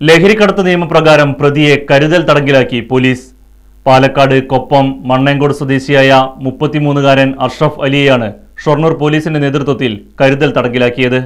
ലഹരിക്കടത്ത് നിയമപ്രകാരം പ്രതിയെ കരുതൽ തടങ്കിലാക്കി പോലീസ്. പാലക്കാട് കൊപ്പം മണ്ണേങ്കോട് സ്വദേശിയായ മുപ്പത്തിമൂന്നുകാരൻ അഷ്റഫ് അലിയെയാണ് ഷൊർണൂർ പോലീസിന്റെ നേതൃത്വത്തിൽ കരുതൽ തടങ്കിലാക്കിയത്.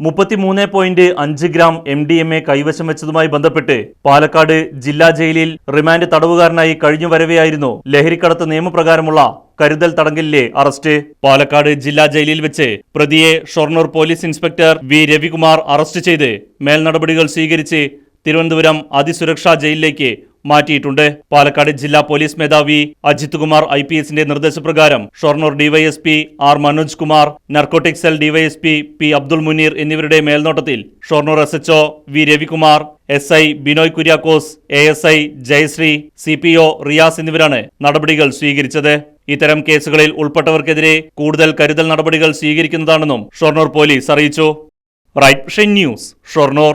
മുപ്പത്തിമൂന്ന് പോയിന്റ് അഞ്ച് gram M D M A കൈവശം വെച്ചതുമായി ബന്ധപ്പെട്ട് പാലക്കാട് ജില്ലാ ജയിലിൽ റിമാൻഡ് തടവുകാരനായി കഴിഞ്ഞു വരവെയായിരുന്നു ലഹരിക്കടത്ത് നിയമപ്രകാരമുള്ള കരുതൽ തടങ്കലിലെ അറസ്റ്റ്. പാലക്കാട് ജില്ലാ ജയിലിൽ വെച്ച് പ്രതിയെ Shoranur police inspector V Ravikumar arrest ചെയ്ത് മേൽനടപടികൾ സ്വീകരിച്ച് തിരുവനന്തപുരം അതിസുരക്ഷാ ജയിലിലേക്ക് മാറ്റിയിട്ടുണ്ട്. പാലക്കാട് ജില്ലാ പോലീസ് മേധാവി അജിത് കുമാർ ഐ പി എസിന്റെ നിർദ്ദേശപ്രകാരം Shoranur DYSP R Manoj Kumar narcotic cell DYSP P Abdul Muneer എന്നിവരുടെ മേൽനോട്ടത്തിൽ Shoranur S HO V Ravikumar S I Binoy Kuriakose A S I Jayasree C P O Riyas എന്നിവരാണ് നടപടികൾ സ്വീകരിച്ചത്. ഇത്തരം കേസുകളിൽ ഉൾപ്പെട്ടവർക്കെതിരെ കൂടുതൽ കരുതൽ നടപടികൾ സ്വീകരിക്കുന്നതാണെന്നും ഷൊർണൂർ പോലീസ് അറിയിച്ചു. Right news Shoranur.